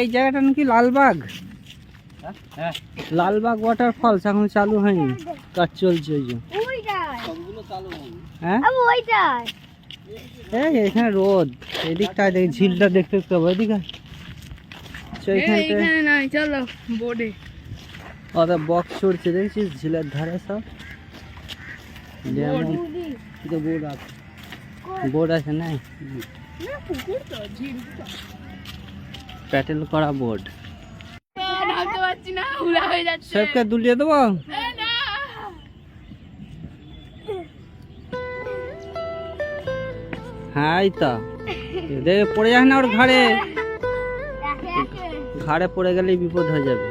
এই জায়গাটা নাকি লালবাগ? হ্যাঁ লালবাগ ওয়াটারফলস এখন চালু হয়নি। কাজ চলছে ওই হ্যাঁ? এখানে রোদ। এদিকটায় দেখি ঝিলটা দেখতে দেখতে হবে এদিকে নাই চলো বোর্ডে বক্স চড়ছে দেখছিস? ঝিলের ধারে সব। বোর্ড আছে। বোর্ড আছে না? প্যাটেল করা বোর্ড। সবকে দুলিয়ে দেবো? হ্যাঁ এই তো। দেখে পড়ে যাস না ওর ঘাড়ে। ঘাড়ে পড়ে গেলেই বিপদ হয়ে যাবে।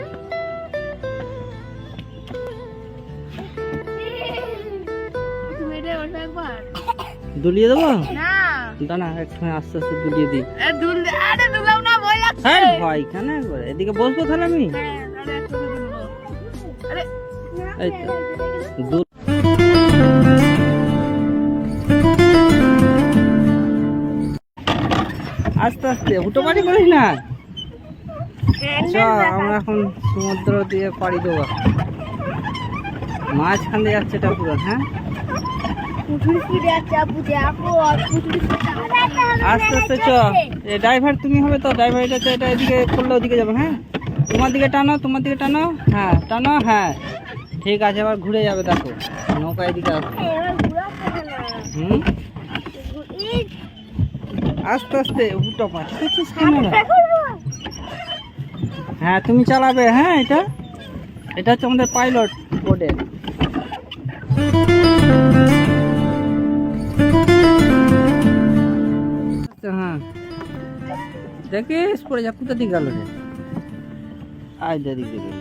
দুলিয়ে দেবো? না। দাঁড়া একসঙ্গে আস্তে আস্তে দুলিয়ে দিই। আরে না হ্যাঁ ভাই কেন একবার? এদিকে বসবো তাহলে আমি? হ্যাঁ আরে একটু দুলবো আরে এই তো। আস্তে আস্তে হুটো পাড়ি করিস না? চ আমরা এখন সমুদ্র দিয়ে পাড়ি দেবো। মাঝখান দিয়ে যাচ্ছে এটা পুরো হ্যাঁ পুকুর ফিরে যাচ্ছে আপু দেখো আর পুকুর আস্তে আস্তে চ এ ড্রাইভার তুমি হবে তো ড্রাইভার এটা এটা এদিকে করলে ওদিকে যাবে হ্যাঁ? তোমার দিকে টানো, তোমার দিকে টানো হ্যাঁ টানো হ্যাঁ। ঠিক আছে আবার ঘুরে যাবে, দেখো। নৌকা এদিকে আসবে। হুম? আস্তে আস্তে, উল্টো হ্যাঁ তুমি চালাবে হ্যাঁ এটা? এটা হচ্ছে আমাদের পাইলট বোর্ডের হ্যাঁ দেখিস পড়ে যা কোথা দিকে গেল রে আয় দেরি দিকে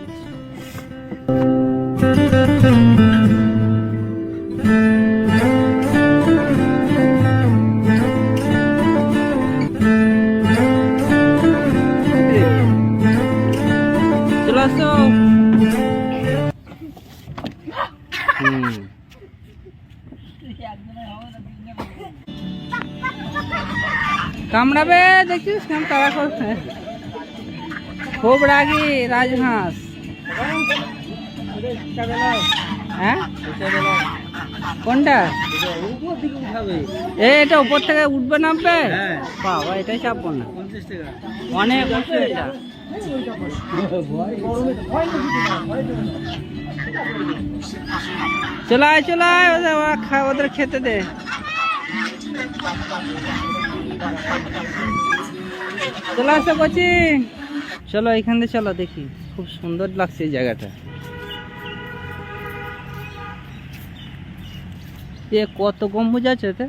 চলে আসো কামড়াবে, দেখিস কেমন তারা করছে। খুব রাগি রাজহাঁস। হ্যাঁ? কোনটা? এ, এটা উপর থেকে উঠবে, নামবে? বাবা, এটাই চাপবো না। অনেক উঁচু এটা। চলে আয় ওদের ওরা ওদের খেতে দে। চলে আসো কচি। চলো এখান দিয়ে চলো দেখি। খুব সুন্দর লাগছে এই জায়গাটা। এ, কত গম্বুজ আছে এতে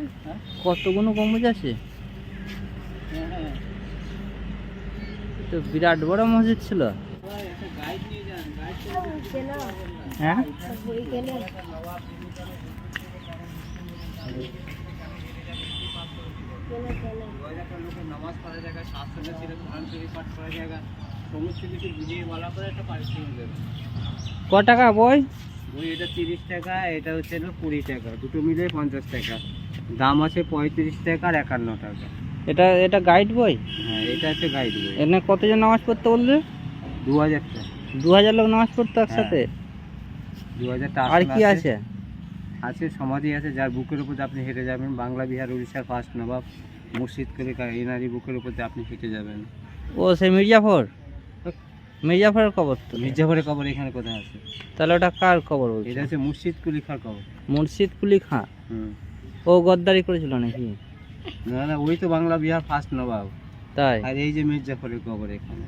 কতগুলো গম্বুজ আছে? তো বিরাট বড় মসজিদ ছিল। হ্যাঁ? নামাজ পড়া জায়গা শাস্ত্রে ছিল কোরআন শরীফ পাঠ করা জায়গা সমস্ত কিছু বুঝিয়ে বলা করে একটা পারিশ্রমিক দেবে। ক টাকা বই? ওই এটা তিরিশ টাকা এটা হচ্ছে কুড়ি টাকা দুটো মিলে পঞ্চাশ টাকা। দাম আছে পঁয়ত্রিশ টাকা আর একান্ন টাকা। এটা এটা গাইড বই? হ্যাঁ এটা হচ্ছে গাইড বই। এখানে কতজন নামাজ পড়তে বললে? দু হাজার দু হাজার লোক নামাজ পড়তো একসাথে? দু হাজার টাকা আর কি আছে। আছে? সমাধি আছে যার বুকের উপর আপনি হেঁটে যাবেন। বাংলা বিহার উড়িষ্যার ফার্স্ট নবাব। মুর্শিদ করে এনারি বুকের উপর দিয়ে আপনি হেঁটে যাবেন। ও সেই মির্জাফর? মির্জাফরের কবর তো। মির্জাফরের কবর এখানে কোথায় আছে? তাহলে ওটা কার কবর বলছে? এটা হচ্ছে মুর্শিদ কুলিখার কবর। মুর্শিদ কুলি খাঁ ও গদ্দারি করেছিল নাকি? না না ওই তো বাংলা বিহার ফার্স্ট নবাব। তাই? আর এই যে মির্জাফরের কবর এখানে।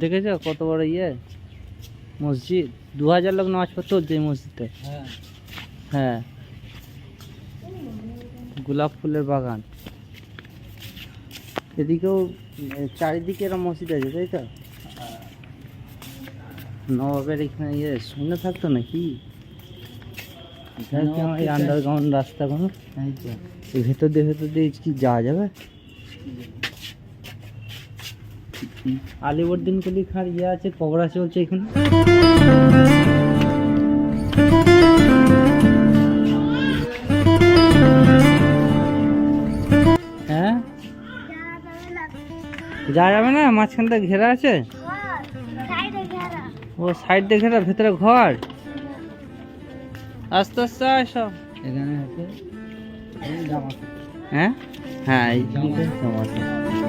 দেখেছ কত বড় ইয়ে? মসজিদ? দু হাজার লোক নামাজ পড়তে হচ্ছে মসজিদে? হ্যাঁ। হ্যাঁ। গোলাপ ফুলের বাগান। এদিকেও চারিদিকে এরকম মসজিদ আছে তাই তো? নবাবের এখানে ইয়ে শূন্য থাকতো নাকি? এই আন্ডারগ্রাউন্ড রাস্তাগুলো ভেতর দিয়ে ভেতর দিয়ে কি যাওয়া যাবে? আলিবর্দিন কলি খার ইয়ে আছে কবর চলছে এখানে। যাওয়া যাবে না? মাঝখানটা ঘেরা আছে? ও সাইড দিয়ে ঘেরা ভেতরে ঘর? আস্তে আস্তে আসো এখানে হ্যাঁ? হ্যাঁ এই